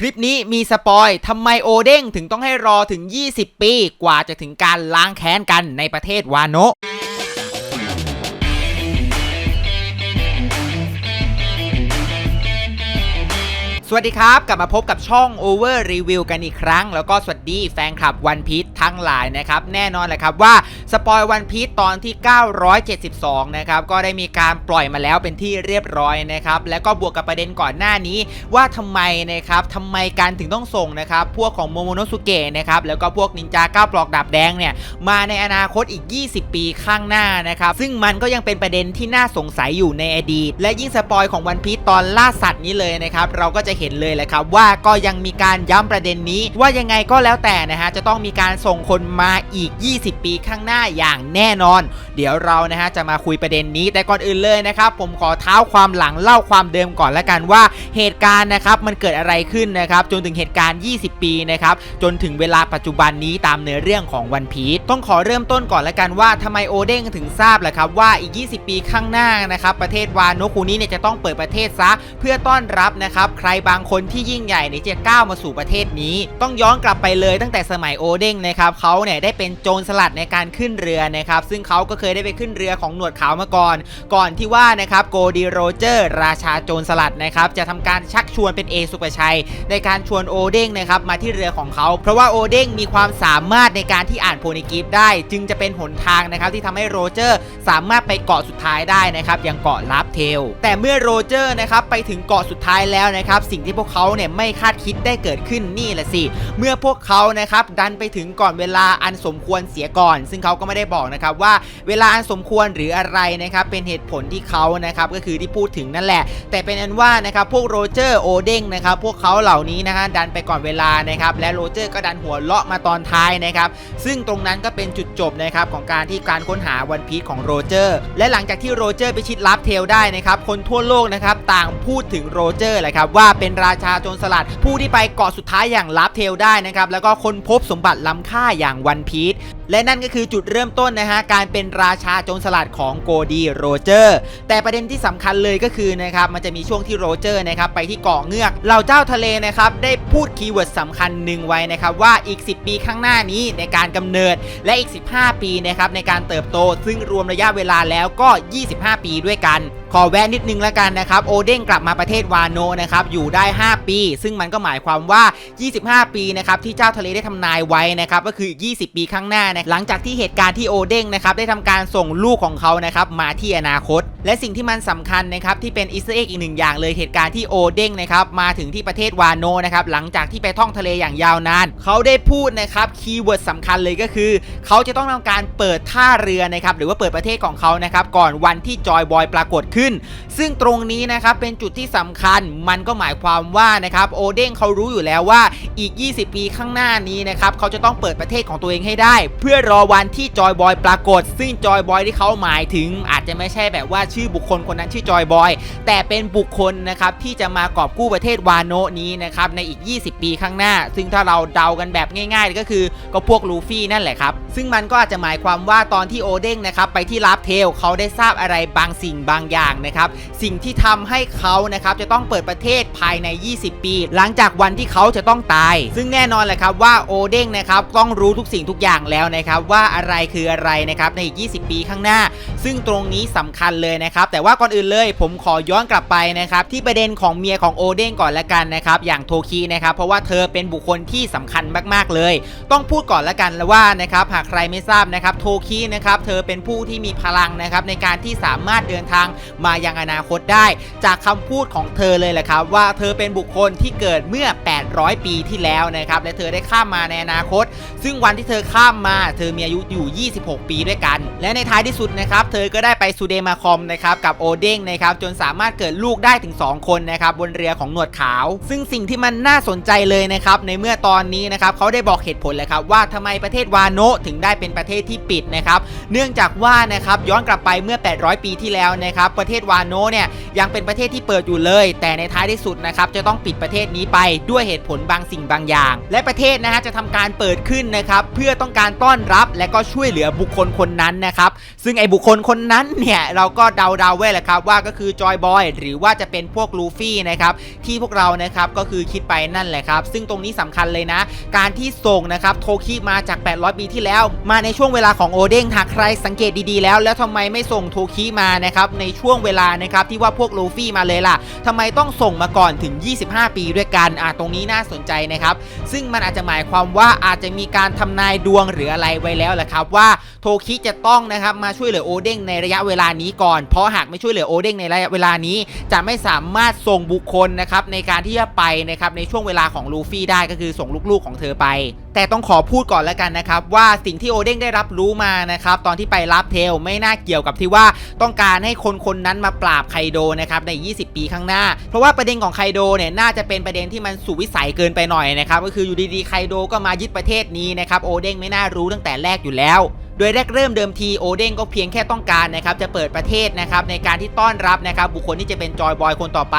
คลิปนี้มีสปอยทำไมโอเด้งถึงต้องให้รอถึง 20 ปี กว่าจะถึงการล้างแค้นกันในประเทศวาโนะ สวัสดีครับ กลับมาพบกับช่อง Over Review กันอีกครั้ง แล้วก็สวัสดีแฟนคลับ One Piece ทั้งหลายนะครับ แน่นอนแหละครับว่าสปอย One Piece ตอนที่ 972 นะครับ ก็ได้มีการปล่อยมาแล้วเป็นที่เรียบร้อยนะครับ แล้วก็บวกกับประเด็นก่อนหน้านี้ ว่าทำไมนะครับทำไมการถึงต้องส่งนะครับ พวกของโมโมโนสุเกะนะครับ แล้วก็พวกนินจาก้าวปลอกดาบแดงเนี่ย มาในอนาคตอีก 20 ปีข้างหน้านะครับ ซึ่งมันก็ยังเป็นประเด็นที่น่าสงสัยอยู่ในอดีต และยิ่งสปอยของวันพี e ตอนล่าสัตว์นี้เลยนะครับ เราก็จะเห็นเลยแหละครับว่าก็ยังมีการย้ำประเด็นนี้ ว่ายังไงก็แล้วแต่นะฮะจะต้องมีการส่งคนมาอีก 20 ปีข้างหน้าอย่างแน่นอน เดี๋ยวเรานะฮะจะมาคุยประเด็นนี้แต่ก่อนอื่นเลยนะครับผมขอเท้าความหลังเล่าความเดิมก่อนละกันว่าเหตุการณ์นะครับมันเกิดอะไรขึ้นนะครับจนถึงเหตุการณ์ 20 ปีนะครับจนถึงเวลาปัจจุบันนี้ตามเนื้อเรื่องของวันพีชต้องขอเริ่มต้นก่อนละกันว่าทำไมโอเด้งถึงทราบล่ะครับว่าอีก 20 ปีข้างหน้านะครับประเทศวาโนคุนี้เนี่ยจะต้องเปิดประเทศซะเพื่อต้อนรับนะครับใครบางคนที่ยิ่งใหญ่เนี่ยจะก้าวมาสู่ประเทศนี้ ต้องย้อนกลับไปเลยตั้งแต่สมัยโอเด้งนะครับเขาเนี่ยได้เป็นโจรสลัดในการขึ้นเรือนะครับซึ่งเขาก็เคยได้ไปขึ้นเรือของหนวดขาวมาก่อน ก่อนที่ว่านะครับโกดีโรเจอร์ ราชาโจรสลัดนะครับจะทำการชักชวนเป็นเอสุปชัย ในการชวนโอเด้งนะครับมาที่เรือของเขาเพราะว่าโอเด้งมีความสามารถในการที่อ่านโพนิกิฟได้ จึงจะเป็นหนทางนะครับที่ทำให้โรเจอร์สามารถไปเกาะสุดท้ายได้นะครับอย่างเกาะลาฟเทลแต่เมื่อโรเจอร์นะครับไปถึงเกาะสุดท้ายแล้วนะครับสงที่พวกเขาเนี่ยไม่คาดคิดได้เกิดขึ้นนี่แหละสิ เมื่อพวกเขานะครับดันไปถึงก่อนเวลาอันสมควรเสียก่อน ซึ่งเขาก็ไม่ได้บอกนะครับว่าเวลาอันสมควรหรืออะไรนะครับเป็นเหตุผลที่เขานะครับก็คือที่พูดถึงนั่นแหละ แต่เป็นอันว่านะครับพวกโรเจอร์โอเด้งนะครับพวกเขาเหล่านี้นะฮะดันไปก่อนเวลานะครับและโรเจอร์ก็ดันหัวเลาะมาตอนท้ายนะครับซึ่งตรงนั้นก็เป็นจุดจบนะครับของการที่การค้นหาวันพีชของโรเจอร์ และหลังจากที่โรเจอร์ไปชิดลับเทลได้นะครับคนทั่วโลกนะครับต่างพูดถึงโรเจอร์แหละครับว่าเป็น็นราชาโจรสลัด ผู้ที่ไปเกาะสุดท้ายอย่างลับเทลได้นะครับแล้วก็ค้นพบสมบัติล้ำค่าอย่างวันพีชและนั่นก็คือจุดเริ่มต้นนะฮะการเป็นราชาโจรสลัดของโกดีโรเจอร์ แต่ประเด็นที่สำคัญเลยก็คือนะครับมันจะมีช่วงที่โรเจอร์นะครับไปที่เกาะเงือกเหล่าเจ้าทะเลนะครับได้พูดคีย์เวิร์ดสำคัญหนึ่งไว้นะครับว่าอีก 10 ปีข้างหน้านี้ในการกำเนิดและอีก 15 ปีนะครับในการเติบโต ซึ่งรวมระยะเวลาแล้วก็ 25 ปีด้วยกัน อแวะนิดนึงแล้วกันนะครับ โอเด้งกลับมาประเทศวานโนนะครับ อยู่ได้ 5 ปี ซึ่งมันก็หมายความว่า 25 ปีนะครับที่เจ้าทะเลได้ทำนายไว้นะครับก็คืออีก20 ปีข้างหน้านะหลังจากที่เหตุการณ์ที่โอเด้งนะครับได้ทำการส่งลูกของเขานะครับมาที่อนาคต และสิ่งที่มันสำคัญนะครับที่เป็นอิสเอ็กอีกหนึ่งอย่างเลยเหตุการณ์ที่โอเด้งนะครับมาถึงที่ประเทศวานโนนะครับหลังจากที่ไปท่องทะเลอย่างยาวนานเขาได้พูดนะครับคีย์เวิร์ดสำคัญเลยก็คือ เขาจะต้องทำการเปิดท่าเรือนะครับหรือว่าเปิดประเทศของเขานะครับก่อนวันที่จอยบอยปรากฏขึ้นซึ่งตรงนี้นะครับเป็นจุดที่สำคัญมันก็หมายความว่านะครับโอเด้งเขารู้อยู่แล้วว่าอีก 20 ปีข้างหน้านี้นะครับเขาจะต้องเปิดประเทศของตัวเองให้ได้ เพื่อรอวันที่จอยบอยปรากฏ ซึ่งจอยบอยที่เขาหมายถึง อาจจะไม่ใช่แบบว่าชื่อบุคคลคนนั้นชื่อจอยบอย แต่เป็นบุคคลนะครับที่จะมากอบกู้ประเทศวานโนนี้นะครับในอีก 20 ปีข้างหน้า ซึ่งถ้าเราเดากันแบบง่ายๆ ก็คือก็พวกลูฟี่นั่นแหละครับ ซึ่งมันก็อาจจะหมายความว่าตอนที่โอเด้งนะครับไปที่ลาฟเทลเขาได้ทราบอะไรบางสิ่งบางอย่างนะครับสิ่งที่ทำให้เขานะครับจะต้องเปิดประเทศภายใน 20 ปี หลังจากวันที่เขาจะต้องตาย ซึ่งแน่นอนแหละครับว่าโอเด้งนะครับต้องรู้ทุกสิ่งทุกอย่างแล้วนะครับว่าอะไรคืออะไรนะครับในอีก 20 ปีข้างหน้า ซึ่งตรงนี้สำคัญเลยนะครับแต่ว่าก่อนอื่นเลยผมขอย้อนกลับไปนะครับที่ประเด็นของเมียของโอเด้งก่อนละกันนะครับอย่างโทคีนะครับเพราะว่าเธอเป็นบุคคลที่สำคัญมากๆเลย ต้องพูดก่อนละกันว่านะครับหากใครไม่ทราบนะครับโทคีนะครับเธอเป็นผู้ที่มีพลังนะครับในการที่สามารถเดินทางมายังอนาคตได้ จากคำพูดของเธอเลยแหละครับ ว่าเธอเป็นบุคคลที่เกิดเมื่อ 800 ปีที่แล้วนะครับและเธอได้ข้ามมาในอนาคต ซึ่งวันที่เธอข้ามมาเธอมีอายุอยู่ 26 ปีด้วยกัน และในท้ายที่สุดนะครับเธอก็ได้ไปซูเดมาคอมนะครับกับโอเด้งนะครับจนสามารถเกิดลูกได้ถึง 2 คนนะครับบนเรือของหนวดขาว ซึ่งสิ่งที่มันน่าสนใจเลยนะครับในเมื่อตอนนี้นะครับเขาได้บอกเหตุผลเลยครับว่าทำไมประเทศวาโนถึงได้เป็นประเทศที่ปิดนะครับเนื่องจากว่านะครับย้อนกลับไปเมื่อ 800 ปีที่แล้วนะครับประเทศวาโนเนี่ยยังเป็นประเทศที่เปิดอยู่เลย แต่ในท้ายที่สุดนะครับจะต้องปิดประเทศนี้ไปด้วยเหตุผลบางสิ่งบางอย่าง และประเทศนะฮะจะทำการเปิดขึ้นนะครับเพื่อต้องการต้อนรับและก็ช่วยเหลือบุคคลคนนั้นนะครับซึ่งไอ้บุคคลคนนั้นเนี่ยเราก็เดาๆไว้แหละครับว่าก็คือจอยบอยหรือว่าจะเป็นพวกลูฟี่นะครับที่พวกเรานะครับก็คือคิดไปนั่นแหละครับ ซึ่งตรงนี้สำคัญเลยนะ การที่ส่งนะครับโทคิมาจาก 800 ปีที่แล้ว มาในช่วงเวลาของโอเด้งหากใครสังเกตดีๆแล้ว แล้วทำไมไม่ส่งโทคิมานะครับในช่วงเวลานะครับที่ว่าพวกลูฟี่มาเลยล่ะทำไมต้องส่งมาก่อนถึง 25 ปีด้วยกันอะตรงนี้น่าสนใจนะครับ ซึ่งมันอาจจะหมายความว่าอาจจะมีการทำนายดวงหรืออะไรไว้แล้วแหละครับว่า คิจะต้องนะครับมาช่วยเหลือโอเด้งในระยะเวลานี้ก่อน เพราะหากไม่ช่วยเหลือโอเด้งในระยะเวลานี้จะไม่สามารถส่งบุคคลนะครับในการที่จะไปนะครับในช่วงเวลาของลูฟี่ได้ก็คือส่งลูกๆของเธอไป แต่ต้องขอพูดก่อนแล้วกันนะครับว่าสิ่งที่โอเด้งได้รับรู้มานะครับตอนที่ไปรับเทลไม่น่าเกี่ยวกับที่ว่าต้องการให้คนคนนั้นมาปราบไคโดนะครับใน 20 ปีข้างหน้า เพราะว่าประเด็นของไคโดเนี่ยน่าจะเป็นประเด็นที่มันสุวิสัยเกินไปหน่อยนะครับก็คืออยู่ดีๆไคโดก็มายึดประเทศนี้นะครับโอเด้งไม่น่ารู้ตั้งแต่แรกอยู่แล้ว โดยแรกเริ่มเดิมทีโอเด้งก็เพียงแค่ต้องการนะครับจะเปิดประเทศนะครับในการที่ต้อนรับนะครับบุคคลที่จะเป็นจอยบอยคนต่อไป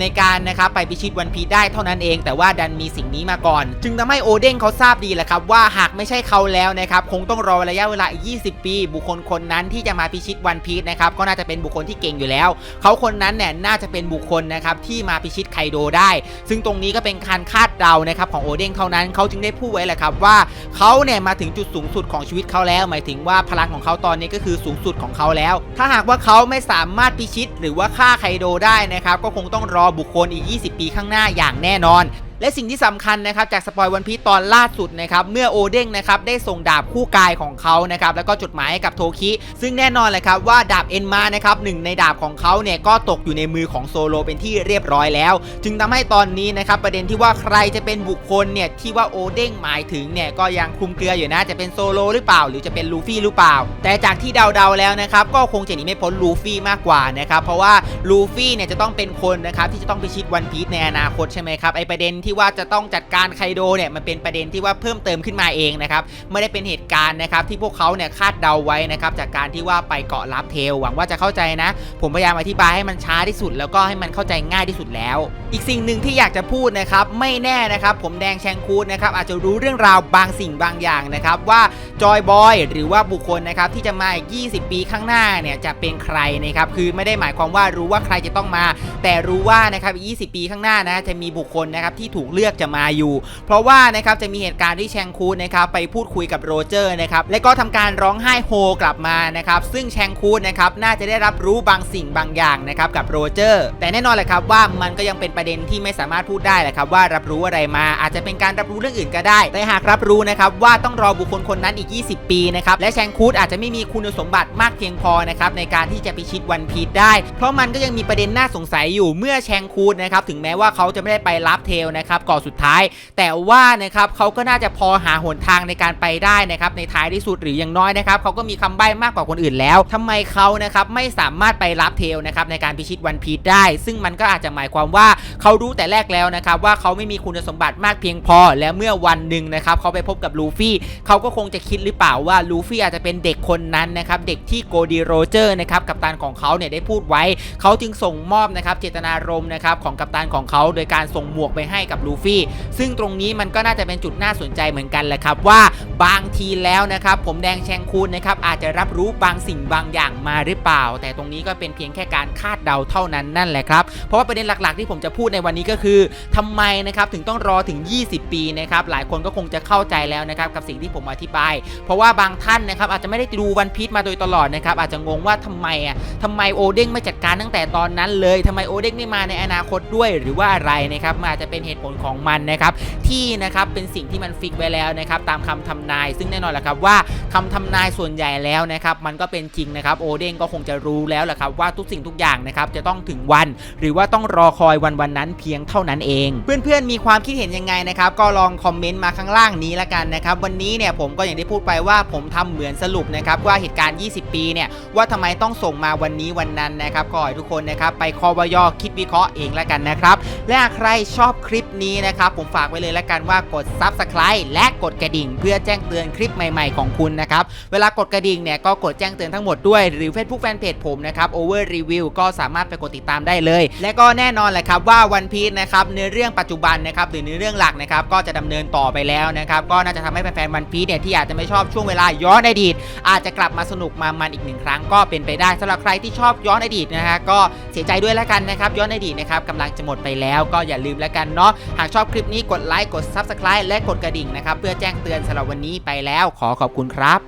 ในการนะครับไปพิชิตวันพีได้เท่านั้นเอง แต่ว่าดันมีสิ่งนี้มาก่อน จึงทำให้โอเด้งเขาทราบดีแหละครับว่าหากไม่ใช่เขาแล้วนะครับคงต้องรอระยะเวลาอีก 20 ปี บุคคลคนนั้นที่จะมาพิชิตวันพีนะครับก็น่าจะเป็นบุคคลที่เก่งอยู่แล้ว เขาคนนั้นเนี่ยน่าจะเป็นบุคคลนะครับที่มาพิชิตไคโดได้ ซึ่งตรงนี้ก็เป็นการคาดเดานะครับของโอเด้งเท่านั้นเขาจึงได้พูดไว้แหละครับว่าเขาเนี่ยมาถึงจุดสูงสุดของชีวิตเขาแล้วหมายถึงว่าพลังของเขาตอนนี้ก็คือสูงสุดของเขาแล้ว ถ้าหากว่าเขาไม่สามารถพิชิต หรือว่าฆ่าไคโดได้นะครับก็คงต้องรอบุคคลอีก 20 ปีข้างหน้าอย่างแน่นอน และสิ่งที่สำคัญนะครับจากสปอยวันพีตอนล่าสุดนะครับเมื่อโอเด้งนะครับได้ส่งดาบคู่กายของเขานะครับแล้วก็จดหมายให้กับโทคิ ซึ่งแน่นอนเลยครับว่าดาบเอ็นมานะครับหนึ่งในดาบของเขาเนี่ยก็ตกอยู่ในมือของโซโลเป็นที่เรียบร้อยแล้ว จึงทำให้ตอนนี้นะครับประเด็นที่ว่าใครจะเป็นบุคคลเนี่ยที่ว่าโอเด้งหมายถึงเนี่ยก็ยังคลุมเครืออยู่นะจะเป็นโซโลหรือเปล่า หรือจะเป็นลูฟี่หรือเปล่า แต่จากที่เดาๆแล้วนะครับก็คงจะหนีไม่พ้นลูฟี่มากกว่านะครับเพราะว่าลูฟี่เนี่ยจะต้องเป็นคนนะครับที่จะต้องไปชิดวันพีในอนาคตใช่ไหมครับไอประเด็นที่ว่าจะต้องจัดการไคโดเนี่ยมันเป็นประเด็นที่ว่าเพิ่มเติมขึ้นมาเองนะครับไม่ได้เป็นเหตุการณ์นะครับที่พวกเขาเนี่ยคาดเดาไว้นะครับจากการที่ว่าไปเกาะลับเทลหวังว่าจะเข้าใจนะ ผมพยายามอธิบายให้มันช้าที่สุด แล้วก็ให้มันเข้าใจง่ายที่สุดแล้ว อีกสิ่งหนึ่งที่อยากจะพูดนะครับไม่แน่นะครับผมแดงแชงคูดนะครับอาจจะรู้เรื่องราวบางสิ่งบางอย่างนะครับว่า จอยบอยหรือว่าบุคคลนะครับที่จะมาอีก 20 ปีข้างหน้าเนี่ยจะเป็นใครนะครับคือไม่ได้หมายความว่ารู้ว่าใครจะต้องมา แต่รู้ว่านะครับอีก20 ปีข้างหน้านะจะมีบุคคลนะครับที่ถูกเลือกจะมาอยู่ เพราะว่านะครับจะมีเหตุการณ์ที่แชงคูนะครับไปพูดคุยกับโรเจอร์นะครับและก็ทำการร้องไห้โฮกลับมานะครับซึ่งแชงคูนะครับน่าจะได้รับรู้บางสิ่งบางอย่างนะครับกับโรเจอร์ แต่แน่นอนแหละครับว่ามันก็ยังเป็นประเด็นที่ไม่สามารถพูดได้แหละครับว่ารับรู้อะไรมาอาจจะเป็นการรับรู้เรื่องอื่นก็ได้ แต่หากรับรู้นะครับว่าต้องรอบุคคลคนนั้นอีก20 ปีนะครับ และแชงคูดอาจจะไม่มีคุณสมบัติมากเพียงพอนะครับในการที่จะพิชิตวันพีชได้ เพราะมันก็ยังมีประเด็นน่าสงสัยอยู่เมื่อแชงคูดนะครับถึงแม้ว่าเขาจะไม่ได้ไปรับเทลนะครับก่อนสุดท้าย แต่ว่านะครับเขาก็น่าจะพอหาหนทางในการไปได้นะครับในท้ายที่สุดหรืออย่างน้อยนะครับเขาก็มีคำใบ้มากกว่าคนอื่นแล้วทำไมเขานะครับไม่สามารถไปรับเทลนะครับในการพิชิตวันพีชได้ ซึ่งมันก็อาจจะหมายความว่าเขารู้แต่แรกแล้วนะครับว่าเขาไม่มีคุณสมบัติมากเพียงพอ และเมื่อวันหนึ่งนะครับเขาไปพบกับลูฟี่เขาก็คงจะคิดหรือเปล่าว่าลูฟี่อาจจะเป็นเด็กคนนั้นนะครับเด็กที่โกดีโรเจอร์นะครับกัปตันของเขาเนี่ยได้พูดไว้ เขาจึงส่งมอบนะครับเจตนารมณ์นะครับของกัปตันของเขาโดยการส่งหมวกไปให้กับลูฟี่ ซึ่งตรงนี้มันก็น่าจะเป็นจุดน่าสนใจเหมือนกันแหละครับว่า บางทีแล้วนะครับ ผมแดงแชงคูนนะครับอาจจะรับรู้บางสิ่งบางอย่างมาหรือเปล่า แต่ตรงนี้ก็เป็นเพียงแค่การคาดเดาเท่านั้นนั่นแหละครับ เพราะว่าประเด็นหลักๆ ที่ผมจะพูดในวันนี้ก็คือทำไมนะครับถึงต้องรอถึง 20 ปีนะครับหลายคนก็คงจะเข้าใจแล้วนะครับกับสิ่งที่ผมอธิบาย เพราะว่าบางท่านนะครับอาจจะไม่ได้ดูวันพีชมาโดยตลอดนะครับอาจจะงงว่าทำไมอะทำไมโอเด้งไม่จัดการตั้งแต่ตอนนั้นเลยทำไมโอเด้งไม่มาในอนาคตด้วยหรือว่าอะไรนะครับมันอาจจะเป็นเหตุผลของมันนะครับที่นะครับเป็นสิ่งที่มันฟิกไว้แล้วนะครับตามคำทำนาย ซึ่งแน่นอนแหละครับว่าคำทำนายส่วนใหญ่แล้วนะครับมันก็เป็นจริงนะครับโอเด้งก็คงจะรู้แล้วแหละครับว่าทุกสิ่งทุกอย่างนะครับจะต้องถึงวัน หรือว่าต้องรอคอยวันวันนั้นเพียงเท่านั้นเอง เพื่อนๆมีความคิดเห็นยังไงนะครับก็ลองคอมเมนต์มาข้างล่างนี้ละกันนะครับวันนี้เนี่ยผมก็อย่างที่พูดไปว่าผมทำเหมือนสรุปนะครับว่าเหตุการณ์ 20 ปีเนี่ยว่าทำไมต้องส่งมาวันนี้วันนั้นนะครับก็ขอให้ทุกคนนะครับไปคอวยอคิดวิเคราะห์เองละกันนะครับและใครชอบคลิปนี้นะครับผมฝากไว้เลยละกันว่ากด Subscribe และกดกระดิ่ง เพื่อแจ้งเตือนคลิปใหม่ๆของคุณนะครับ เวลากดกระดิ่งเนี่ยก็กดแจ้งเตือนทั้งหมดด้วยหรือ Facebook Fanpage ผมนะครับ Over Review ก็สามารถไปกดติดตามได้เลย และก็แน่นอนแหละครับว่าวันพี e นะครับเนื้อเรื่องปัจจุบันนะครับหรือเนื้อเรื่องหลักนะครับก็จะดำเนินต่อไปแล้วนะครับก็น่าจะทำให้แฟนๆวันพี e เนี่ยที่อาจจะไม่ชอบช่วงเวลาย้อนอดีต อาจจะกลับมาสนุกมามันอีกหนึ่งครั้งก็เป็นไปได้สำหรับใครที่ชอบย้อนอดีตนะฮะก็เสียใจด้วยแล้วกันนะครับย้อนอดีตนะครับกำลังจะหมดไปแล้วก็อย่าลืมแล้วกันเนาะหากชอบคลิปนี้กดไลค์กด Subscribe และกดกระดิ่งนะครับเพื่อแจ้งเตือนสำหรับวันนี้ไปแล้วขอขอบคุณครับ